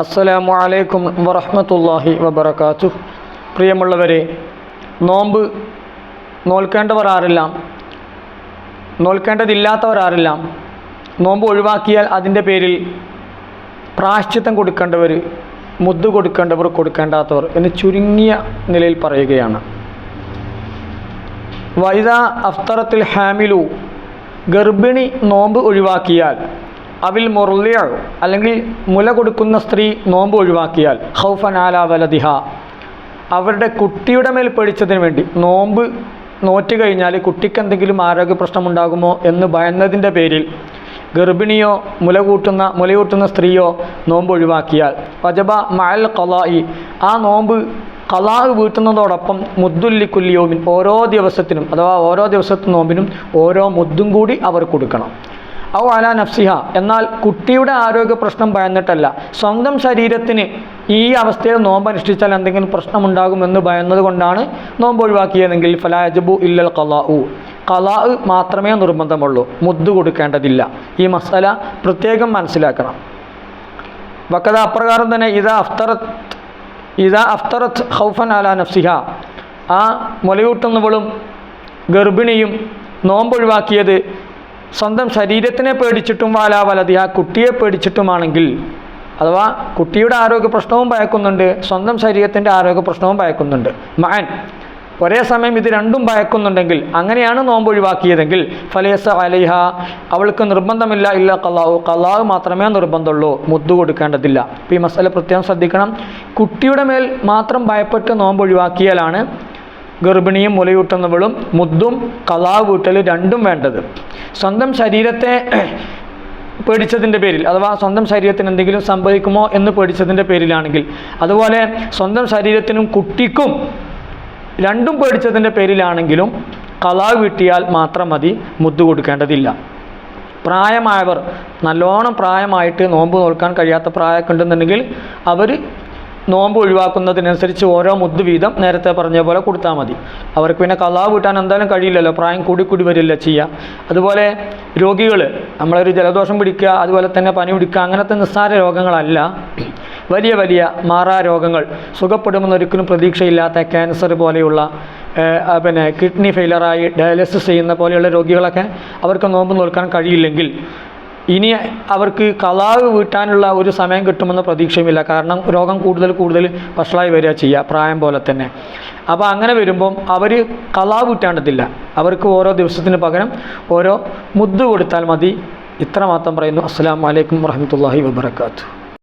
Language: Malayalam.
അസ്സലാമു അലൈക്കും വറഹ്മത്തുള്ളാഹി വബറകാത്തു പ്രിയമുള്ളവരെ നോമ്പ് നോൽക്കേണ്ടവർ ആരെല്ലാം? നോൽക്കേണ്ടതില്ലാത്തവർ ആരെല്ലാം നോമ്പ് ഒഴിവാക്കിയാൽ അതിന്റെ പേരിൽ പ്രാശ്ചിത്തം കൊടുക്കേണ്ടവർ മുദ്ദ് കൊടുക്കേണ്ടവർ കൊടുക്കേണ്ടാത്തവർ എന്ന് ചുരുങ്ങിയ നിലയിൽ പറയുകയാണ്. വൈദ അഫ്തറത്തിൽ ഹാമിലു ഗർഭിണി നോമ്പ് ഒഴിവാക്കിയാൽ അവിൽ മുറലിയ അല്ലെങ്കിൽ മുല കൊടുക്കുന്ന സ്ത്രീ നോമ്പ് ഒഴിവാക്കിയാൽ ഹൗഫൻ ആല അവരുടെ കുട്ടിയുടെ മേൽ പേടിച്ചതിന് വേണ്ടി നോമ്പ് നോറ്റ് കഴിഞ്ഞാൽ കുട്ടിക്ക് എന്തെങ്കിലും ആരോഗ്യ പ്രശ്നമുണ്ടാകുമോ എന്ന് ഭയന്നതിന്റെ പേരിൽ ഗർഭിണിയോ മുല കൂട്ടുന്ന മുലയൂട്ടുന്ന സ്ത്രീയോ നോമ്പ് ഒഴിവാക്കിയാൽ വജബ മഅൽ കലായി ആ നോമ്പ് കലാഹ് വീട്ടുന്നതോടൊപ്പം മുദ്ദുല്ലി കുല്ലിയോമിൻ ഓരോ ദിവസത്തിനും അഥവാ ഓരോ ദിവസത്തെ നോമ്പിനും ഓരോ മുദ്ദും കൂടി അവർ കൊടുക്കണം. ഔ അല നഫ്സിഹ. എന്നാൽ കുട്ടിയുടെ ആരോഗ്യ പ്രശ്നം ഭയന്നിട്ടല്ല. സ്വന്തം ശരീരത്തിന് ഈ അവസ്ഥയിൽ നോമ്പ് അനുഷ്ഠിച്ചാൽ എന്തെങ്കിലും പ്രശ്നമുണ്ടാകുമെന്ന് ഭയന്നത് കൊണ്ടാണ് നോമ്പ് ഒഴിവാക്കിയതെങ്കിൽ ഫലാജബു ഇല്ലൽ കലാഉ കലാ മാത്രമേ നിർബന്ധമുള്ളൂ. മുദ്ദ് കൊടുക്കേണ്ടതില്ല. ഈ മസാല പ്രത്യേകം മനസ്സിലാക്കണം. വക്കത അപ്രകാരം തന്നെ ഇതാ അഫ്തറത്ത് ഇതാ അഫ്തറത്ത് ഹൗഫൻ അല നഫ്സിഹ. ആ മുലയൂട്ടുന്നവളും ഗർഭിണിയും നോമ്പൊഴിവാക്കിയത് സ്വന്തം ശരീരത്തിനെ പേടിച്ചിട്ടും വാലാവലതി ആ കുട്ടിയെ പേടിച്ചിട്ടുമാണെങ്കിൽ അഥവാ കുട്ടിയുടെ ആരോഗ്യ പ്രശ്നവും ഭയക്കുന്നുണ്ട് സ്വന്തം ശരീരത്തിന്റെ ആരോഗ്യ പ്രശ്നവും ഭയക്കുന്നുണ്ട്. മഅൻ ഒരേ സമയം ഇത് രണ്ടും ഭയക്കുന്നുണ്ടെങ്കിൽ അങ്ങനെയാണ് നോമ്പ് ഒഴിവാക്കിയതെങ്കിൽ ഫലേസ അലിഹ അവൾക്ക് നിർബന്ധമില്ല ഇല്ല കള്ളാഹു കള്ളാവ് മാത്രമേ നിർബന്ധമുള്ളൂ മുദ്ദു കൊടുക്കേണ്ടതില്ല. അപ്പോൾ ഈ മസാല പ്രത്യേകം ശ്രദ്ധിക്കണം. കുട്ടിയുടെ മേൽ മാത്രം ഭയപ്പെട്ട് നോമ്പ് ഒഴിവാക്കിയാലാണ് ഗർഭിണിയും മുലയൂട്ടുന്നവളും മുദ്ദും കലാവൂട്ടൽ വീട്ടൽ രണ്ടും വേണ്ടത്. സ്വന്തം ശരീരത്തെ പേടിച്ചതിന്റെ പേരിൽ അഥവാ സ്വന്തം ശരീരത്തിന് എന്തെങ്കിലും സംഭവിക്കുമോ എന്ന് പേടിച്ചതിന്റെ പേരിലാണെങ്കിൽ അതുപോലെ സ്വന്തം ശരീരത്തിനും കുട്ടിക്കും രണ്ടും പേടിച്ചതിന്റെ പേരിലാണെങ്കിലും കലാവ് വീട്ടിയാൽ മാത്രം മതി മുദ്ദു കൊടുക്കേണ്ടതില്ല. പ്രായമായവർ നല്ലോണം പ്രായമായിട്ട് നോമ്പ് നോൽക്കാൻ കഴിയാത്ത പ്രായമൊക്കെ ഉണ്ടെന്നുണ്ടെങ്കിൽ അവർ നോമ്പ് ഒഴിവാക്കുന്നതിനനുസരിച്ച് ഓരോ മുദ്ദ് വീതം നേരത്തെ പറഞ്ഞ പോലെ കൊടുത്താൽ മതി. അവർക്ക് പിന്നെ കലാ വീട്ടാൻ എന്തായാലും കഴിയില്ലല്ലോ. പ്രായം കൂടി കൂടി വരില്ല ചെയ്യുക അതുപോലെ രോഗികൾ നമ്മളൊരു ജലദോഷം പിടിക്കുക അതുപോലെ തന്നെ പനി പിടിക്കുക അങ്ങനത്തെ നിസ്സാര രോഗങ്ങളല്ല. വലിയ വലിയ മാറാ രോഗങ്ങൾ. സുഖപ്പെടുമെന്ന് ഒരിക്കലും പ്രതീക്ഷയില്ലാത്ത ക്യാൻസർ പോലെയുള്ള പിന്നെ കിഡ്നി ഫെയിലറായി ഡയാലിസിസ് ചെയ്യുന്ന പോലെയുള്ള രോഗികളൊക്കെ അവർക്ക് നോമ്പ് നോൽക്കാൻ കഴിയില്ലെങ്കിൽ ഇനി അവർക്ക് കലാവ് വീട്ടാനുള്ള ഒരു സമയം കിട്ടുമെന്ന പ്രതീക്ഷയുമില്ല. കാരണം രോഗം കൂടുതൽ കൂടുതൽ വഷളായി വരിക ചെയ്യുക പ്രായം പോലെ തന്നെ. അപ്പോൾ അങ്ങനെ വരുമ്പം അവർ കലാവ് വീട്ടാണ്ടതില്ല. അവർക്ക് ഓരോ ദിവസത്തിന് പകരം ഓരോ മുദ്ദ് കൊടുത്താൽ മതി. ഇത്ര മാത്രം പറയുന്നു. അസ്സാം വലൈക്കും വറഹമത്തല്ലാഹി വബർക്കാത്തു